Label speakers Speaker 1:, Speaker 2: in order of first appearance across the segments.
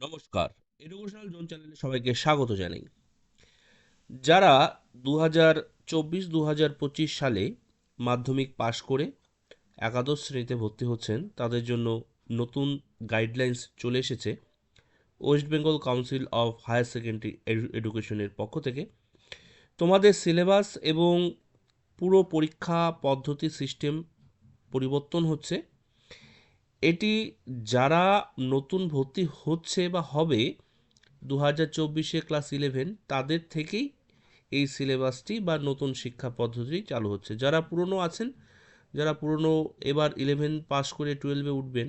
Speaker 1: নমস্কার। Educational zone চ্যানেলে সবাইকে স্বাগত জানাই। যারা দু হাজার চব্বিশ দু হাজার পঁচিশ সালে মাধ্যমিক পাশ করে একাদশ শ্রেণীতে ভর্তি হচ্ছেন, তাদের জন্য নতুন গাইডলাইন্স চলে এসেছে। West Bengal Council of Higher Secondary এডুকেশনের পক্ষ থেকে। তোমাদের সিলেবাস এবং পুরো পরীক্ষা পদ্ধতি সিস্টেম পরিবর্তন হচ্ছে। এটি যারা নতুন ভর্তি হচ্ছে বা হবে দু হাজার চব্বিশে ক্লাস ইলেভেন, তাদের থেকেই এই সিলেবাসটি বা নতুন শিক্ষা পদ্ধতি চালু হচ্ছে। যারা পুরনো আছেন, যারা পুরনো এবার ইলেভেন পাস করে টুয়েলভে উঠবেন,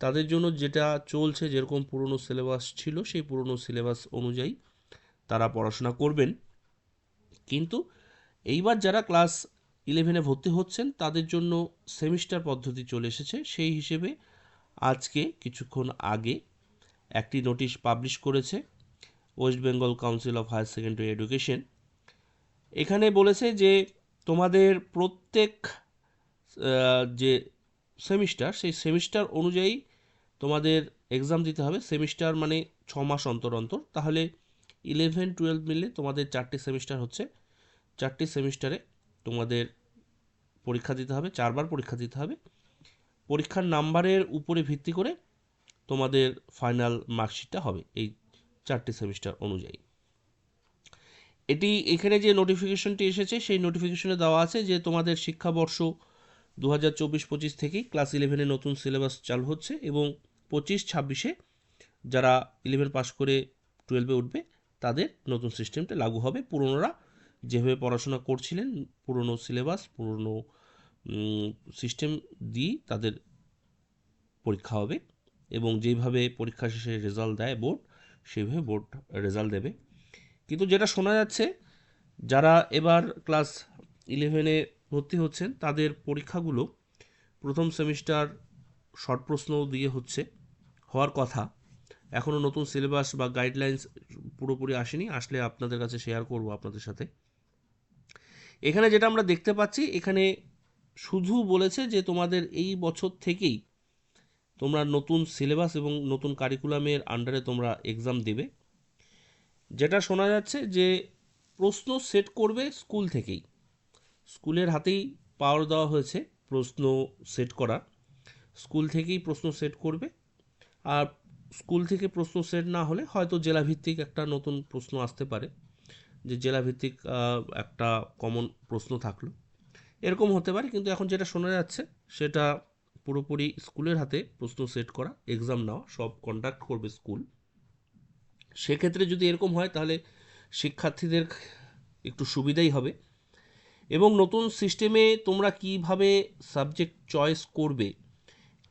Speaker 1: তাদের জন্য যেটা চলছে, যেরকম পুরনো সিলেবাস ছিল, সেই পুরনো সিলেবাস অনুযায়ী তারা পড়াশোনা করবেন। কিন্তু এইবার যারা ক্লাস ইলেভেনে ভর্তি হচ্ছেন, তাদের জন্য সেমিস্টার পদ্ধতি চলে এসেছে। সেই হিসেবে আজকে কিছুক্ষণ আগে একটি নোটিশ পাবলিশ করেছে West Bengal Council of Higher Secondary Education. এখানে বলেছে যে তোমাদের প্রত্যেক যে সেমিস্টার, সেই সেমিস্টার অনুযায়ী তোমাদের এক্সাম দিতে হবে। সেমিস্টার মানে ছ মাস অন্তর অন্তর। তাহলে ইলেভেন, টুয়েলভ মিলে তোমাদের চারটি সেমিস্টার হচ্ছে। চারটি সেমিস্টারে তোমাদের পরীক্ষা দিতে হবে, চারবার পরীক্ষা দিতে হবে। পরীক্ষার নাম্বারের উপরে ভিত্তি করে তোমাদের ফাইনাল মার্কশিটটা হবে এই চারটি সেমিস্টার অনুযায়ী। এটি এখানে যে নোটিফিকেশনটি এসেছে, সেই নোটিফিকেশনে দেওয়া আছে যে তোমাদের শিক্ষাবর্ষ দু হাজার চব্বিশ পঁচিশ থেকেই ক্লাস ইলেভেনে নতুন সিলেবাস চালু হচ্ছে এবং পঁচিশ ছাব্বিশে যারা ইলেভেন পাস করে টুয়েলভে উঠবে, তাদের নতুন সিস্টেমটা লাগু হবে। পুরনোরা যেভাবে পড়াশোনা করছিলেন, পুরনো সিলেবাস পুরনো সিস্টেম দিয়ে তাদের পরীক্ষা হবে এবং যেভাবে পরীক্ষা শেষে রেজাল্ট দেয় বোর্ড সেইভাবে বোর্ড রেজাল্ট দেবে। কিন্তু যেটা শোনা যাচ্ছে, যারা এবার ক্লাস ইলেভেনে ভর্তি হচ্ছেন, তাদের পরীক্ষাগুলো প্রথম সেমিস্টার শর্ট প্রশ্ন দিয়ে হচ্ছে, হওয়ার কথা। এখনও নতুন সিলেবাস বা গাইডলাইন্স পুরোপুরি আসেনি, আসলে আপনাদের কাছে শেয়ার করব আপনাদের সাথে। এখানে যেটা আমরা দেখতে পাচ্ছি, এখানে শুধু বলেছে যে তোমাদের এই বছর থেকেই তোমরা নতুন সিলেবাস এবং নতুন কারিকুলামের আন্ডারে তোমরা এক্সাম দেবে। যেটা শোনা যাচ্ছে যে প্রশ্ন সেট করবে স্কুল থেকেই। স্কুলের হাতেই পাওয়ার দেওয়া হয়েছে প্রশ্ন সেট করা। স্কুল থেকেই প্রশ্ন সেট করবে। আর স্কুল থেকে প্রশ্ন সেট না হলে হয়তো জেলাভিত্তিক একটা নতুন প্রশ্ন আসতে পারে। যে জেলাভিত্তিক একটা কমন প্রশ্ন থাকল। এরকম হতে পারে, কিন্তু এখন যেটা শোনা যাচ্ছে, সেটা পুরোপুরি স্কুলের হাতে প্রশ্ন সেট করা এক্সাম নেওয়া, সব কন্ডাক্ট করবে স্কুল। সেক্ষেত্রে যদি এরকম হয়, তাহলে শিক্ষার্থীদের একটু সুবিধাই হবে। এবং নতুন সিস্টেমে তোমরা কীভাবে সাবজেক্ট চয়েস করবে,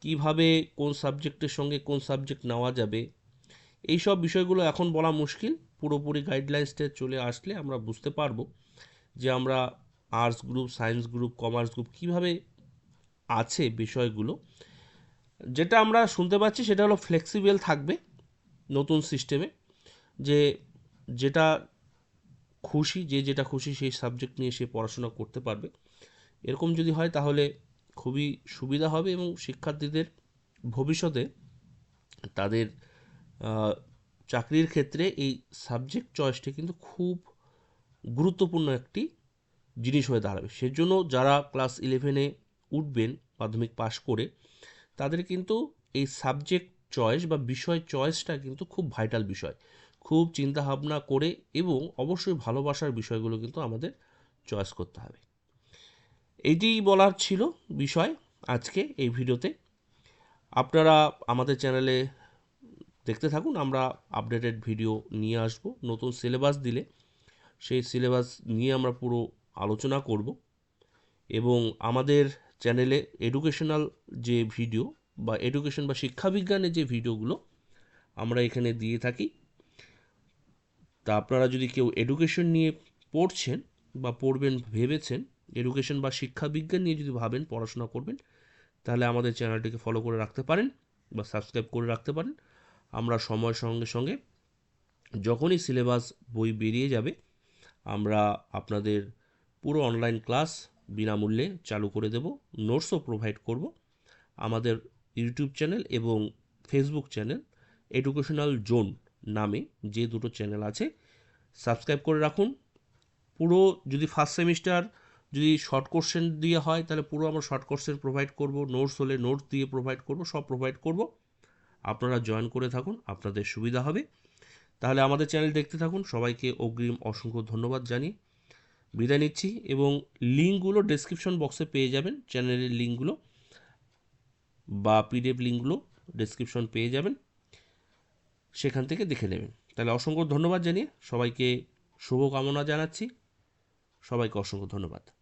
Speaker 1: কীভাবে কোন সাবজেক্টের সঙ্গে কোন সাবজেক্ট নেওয়া যাবে এই সব বিষয়গুলো এখন বলা মুশকিল। পুরোপুরি গাইডলাইন্সটা চলে আসলে আমরা বুঝতে পারব যে আমরা arts group science group commerce group কীভাবে আছে বিষয়গুলো, যেটা আমরা শুনতে পাচ্ছি সেটা হলো ফ্লেক্সিবল থাকবে নতুন সিস্টেমে যে যেটা খুশি, যে যেটা খুশি সেই সাবজেক্ট নিয়ে সে পড়াশোনা করতে পারবে। এরকম যদি হয় তাহলে খুবই সুবিধা হবে এবং শিক্ষার্থীদের ভবিষ্যতে তাদের চাকরির ক্ষেত্রে এই সাবজেক্ট চয়েসটি কিন্তু খুব গুরুত্বপূর্ণ একটি জিনিস হয়ে দাঁড়াবে। সেজন্য যারা ক্লাস ইলেভেনে উঠবেন, মাধ্যমিক পাশ করে, তাদের কিন্তু এই সাবজেক্ট চয়েস বা বিষয় চয়েসটা কিন্তু খুব ভাইটাল বিষয়। খুব চিন্তা ভাবনা করে এবং অবশ্যই ভালোবাসার বিষয়গুলো কিন্তু আমাদের চয়েস করতে হবে। এইটিই বলার ছিল বিষয় আজকে এই ভিডিওতে। আপনারা আমাদের চ্যানেলে দেখতে থাকুন, আমরা আপডেটেড ভিডিও নিয়ে আসব। নতুন সিলেবাস দিলে সেই সিলেবাস নিয়ে আমরা পুরো আলোচনা করব এবং আমাদের চ্যানেলে এডুকেশনাল যে ভিডিও বা এডুকেশন বা শিক্ষাবিজ্ঞানের যে ভিডিওগুলো আমরা এখানে দিয়ে থাকি, তা আপনারা যদি কেউ এডুকেশন নিয়ে পড়ছেন বা পড়বেন, ভেবেছেন এডুকেশন বা শিক্ষাবিজ্ঞান নিয়ে যদি ভাবেন, পড়াশোনা করবেন, তাহলে আমাদের চ্যানেলটিকে ফলো করে রাখতে পারেন বা সাবস্ক্রাইব করে রাখতে পারেন। আমরা সময়ের সঙ্গে সঙ্গে যখনই সিলেবাস বই বেরিয়ে যাবে, আমরা আপনাদের পুরো অনলাইন ক্লাস বিনামূল্যে চালু করে দেব। নোটসও প্রোভাইড করব আমাদের ইউটিউব চ্যানেল এবং ফেসবুক চ্যানেল এডুকেশনাল জোন নামে যে দুটো চ্যানেল আছে। সাবস্ক্রাইব করে রাখুন। পুরো যদি ফার্স্ট সেমিস্টার যদি শর্ট কোশ্চেন দিয়ে হয়, তাহলে পুরো আমরা শর্ট কোশ্চেন প্রোভাইড করব। নোটস হলে নোটস দিয়ে প্রোভাইড করব, সব প্রোভাইড করব। আপনারা জয়েন করে থাকুন, আপনাদের সুবিধা হবে। তাহলে আমাদের চ্যানেল দেখতে থাকুন। সবাইকে অগ্রিম অসংখ্য ধন্যবাদ জানিয়ে বিদায় নিচ্ছি এবং লিঙ্কগুলো ডেসক্রিপশন বক্সে পেয়ে যাবেন চ্যানেলের লিঙ্কগুলো বা পিডিএফ লিঙ্কগুলো ডেসক্রিপশন পেয়ে যাবেন, সেখান থেকে দেখে নেবেন। তাহলে অসংখ্য ধন্যবাদ জানিয়ে সবাইকে শুভকামনা জানাচ্ছি। সবাইকে অসংখ্য ধন্যবাদ।